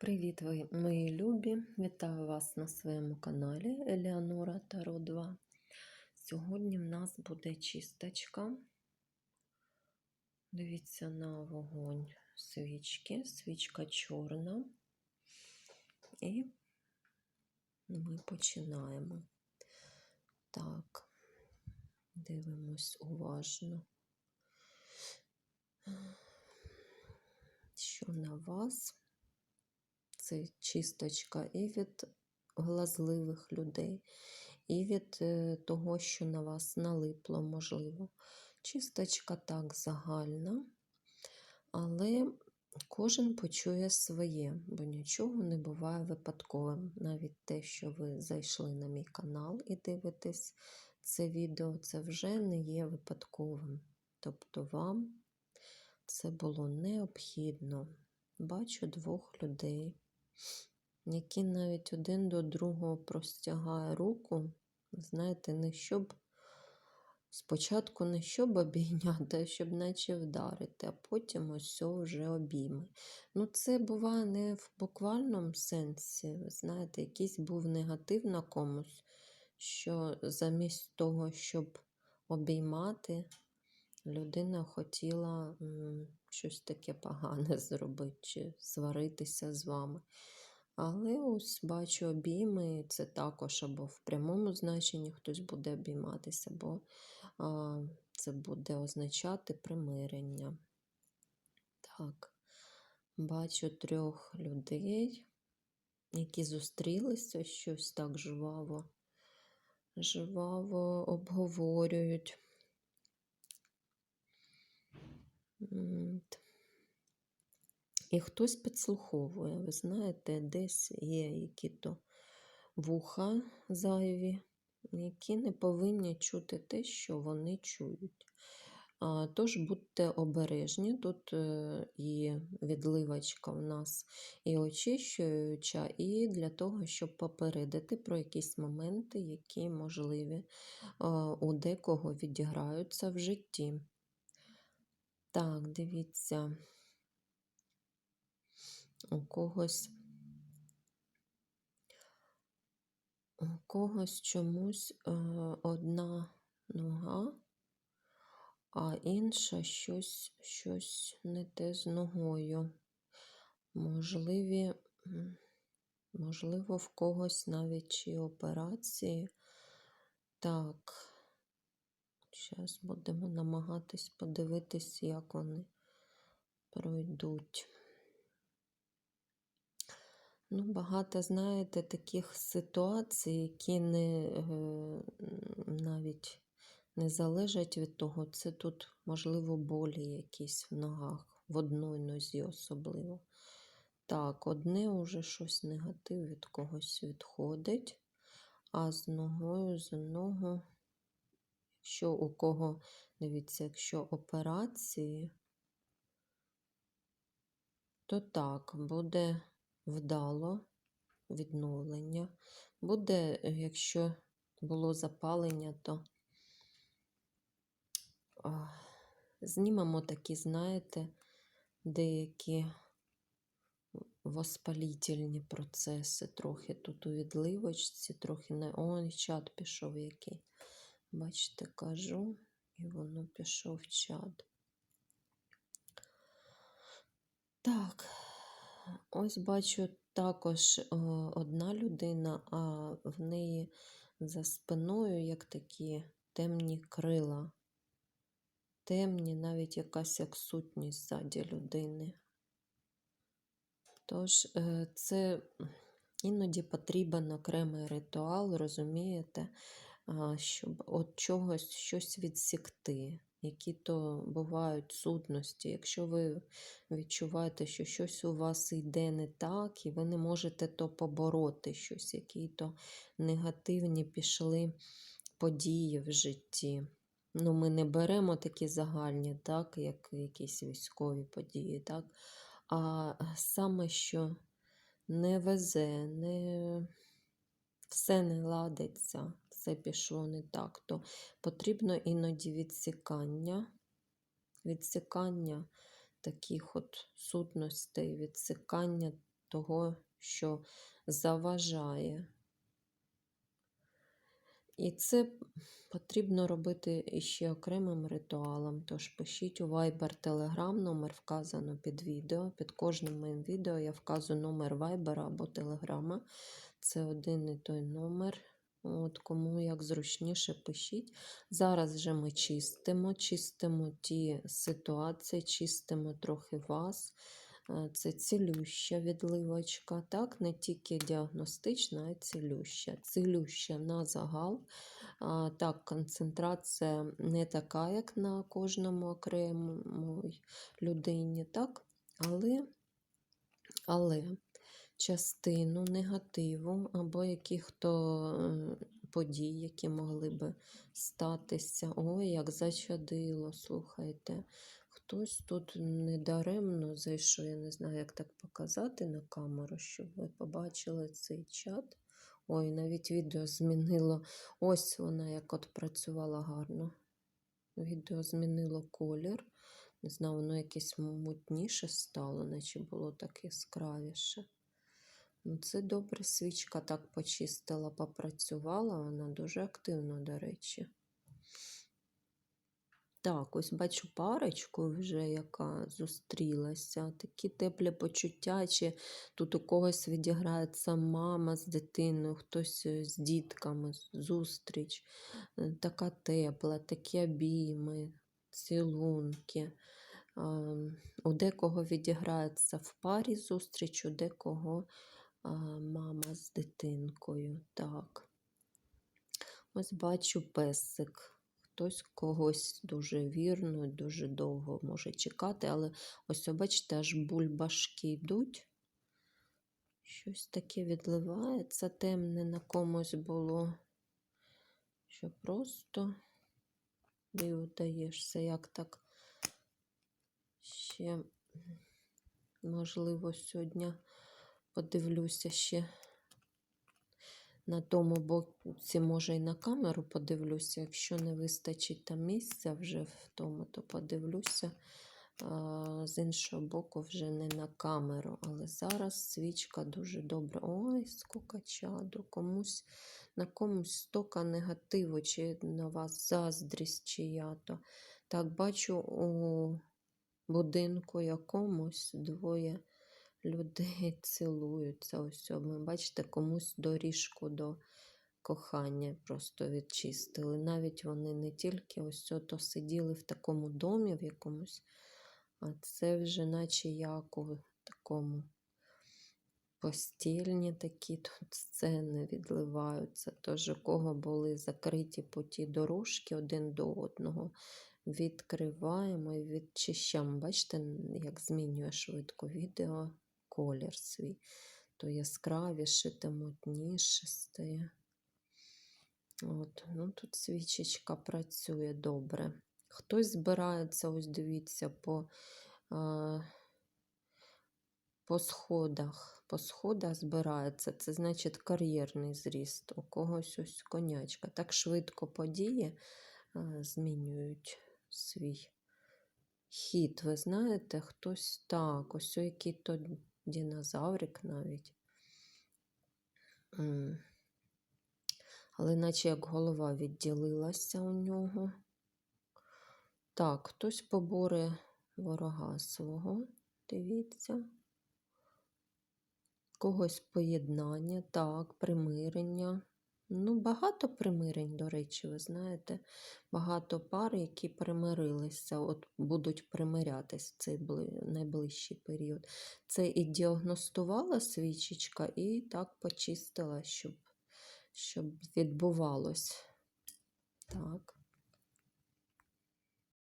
Привіт, ви, мої любі! Вітаю вас на своєму каналі Елеонора Таро 2. Сьогодні в нас буде чисточка. Дивіться на вогонь свічки, свічка чорна. І ми починаємо. Так, дивимось уважно. Що на вас? Це чисточка і від глазливих людей, і від е, того, що на вас налипло, можливо. Чисточка так загальна, але кожен почує своє, бо нічого не буває випадковим. Навіть те, що ви зайшли на мій канал і дивитесь це відео, це вже не є випадковим. Тобто вам це було необхідно. Бачу двох людей які навіть один до другого простягає руку, знаєте, не щоб спочатку не щоб обійняти, а щоб наче вдарити, а потім ось вже обійми. Ну, це буває не в буквальному сенсі. Ви знаєте, якийсь був негатив на комусь, що замість того, щоб обіймати, людина хотіла щось таке погане зробити, чи сваритися з вами. Але ось бачу обійми, це також або в прямому значенні хтось буде обійматися, бо а, це буде означати примирення. Так, бачу трьох людей, які зустрілися, щось так жваво, жваво обговорюють. І хтось підслуховує, ви знаєте, десь є які-то вуха зайві, які не повинні чути те, що вони чують. Тож будьте обережні, тут е, і відливочка в нас і очищуюча, і для того, щоб попередити про якісь моменти, які можливі у декого відіграються в житті. Так, дивіться у когось у когось чомусь е, одна нога, а інша щось, щось не те з ногою. Можливі, можливо, в когось навіть чи операції. Так, зараз будемо намагатись подивитись, як вони пройдуть. Ну, Багато, знаєте, таких ситуацій, які не е, навіть не залежать від того, це тут, можливо, болі якісь в ногах, в одній нозі особливо. Так, одне уже щось негатив від когось відходить, а з ногою, з ногу, якщо у кого, дивіться, якщо операції, то так, буде вдало відновлення. Буде, якщо було запалення, то знімемо такі, знаєте, деякі воспалітельні процеси, трохи тут у відливочці, трохи не. О, чат пішов який. Бачите, кажу, і воно пішов в чат. Так. Ось бачу також одна людина, а в неї за спиною як такі темні крила, темні, навіть якась як сутність ззаді людини. Тож, е, це іноді потрібен окремий ритуал, розумієте, щоб от чогось щось відсікти які то бувають сутності. Якщо ви відчуваєте, що щось у вас йде не так, і ви не можете то побороти щось, які то негативні пішли події в житті. Ну, Ми не беремо такі загальні, так, як якісь військові події, так, а саме, що не везе, не все не ладиться все пішло не так, то потрібно іноді відсікання, відсікання таких от сутностей, відсікання того, що заважає. І це потрібно робити іще окремим ритуалом. Тож пишіть у Viber Telegram, номер вказано під відео. Під кожним моїм відео я вказую номер Viber або Telegram. Це один і той номер. От Кому як зручніше пишіть. Зараз же ми чистимо, чистимо ті ситуації, чистимо трохи вас. Е, Це цілюща відливочка, так, не тільки діагностична, а й цілюща. Цілюща на загал. А, Так, концентрація не така, як на кожному окремій людині, так? Але, але частину негативу або яких-то е, подій, які могли би статися. Ой, як зачадило, слухайте. Хтось тут недаремно зайшов, я не знаю, як так показати на камеру, щоб ви побачили цей чат. Ой, навіть відео змінило. Ось вона як от працювала гарно. Відео змінило колір. Не знаю, воно якесь мутніше стало, наче було так яскравіше. Ну, це добре, свічка так почистила, попрацювала, вона дуже активно, до речі. Так, ось бачу парочку вже, яка зустрілася. Такі теплі почуття, чи тут у когось відіграється мама з дитиною, хтось е, з дітками, зустріч. Е, Така тепла, такі обійми, цілунки. У декого відіграється в парі зустріч, у декого мама з дитинкою. Так. Ось бачу песик. Хтось когось дуже вірно, дуже довго може чекати, але ось, бачите, аж бульбашки йдуть. Щось таке відливається, темне на комусь було, що просто диву даєшся, як так ще, можливо, сьогодні подивлюся ще на тому боці, може, і на камеру подивлюся. Якщо не вистачить там місця вже в тому, то подивлюся. З іншого боку, вже не на камеру. Але зараз свічка дуже добра. Ой, скільки чаду, комусь на комусь стока негативу, чи на вас заздрість чия-то. Так, бачу у будинку якомусь двоє людей цілуються. Ось ми бачите, комусь доріжку до кохання просто відчистили. Навіть вони не тільки ось то сиділи в такому домі в якомусь, а це вже наче як у такому постільні такі тут сцени відливаються. Тож, у кого були закриті по ті дорожки один до одного. Відкриваємо і відчищаємо. Бачите, як змінює швидко відео колір свій. То яскравіше, то мутніше стає. От, ну Тут свічечка працює добре. Хтось збирається, ось дивіться, по а, по сходах. По сходах збирається, це значить кар'єрний зріст. У когось ось конячка. Так швидко події а, змінюють свій хід. Ви знаєте, хтось так, ось який то динозаврик навіть. Але наче як голова відділилася у нього. Так, хтось поборе ворога свого, дивіться. Когось поєднання, так, примирення. Ну, багато примирень, до речі, ви знаєте, багато пар, які примирилися, от будуть примирятись в цей найближчий період. Це і діагностувала свічечка, і так почистила, щоб, щоб відбувалось. Так.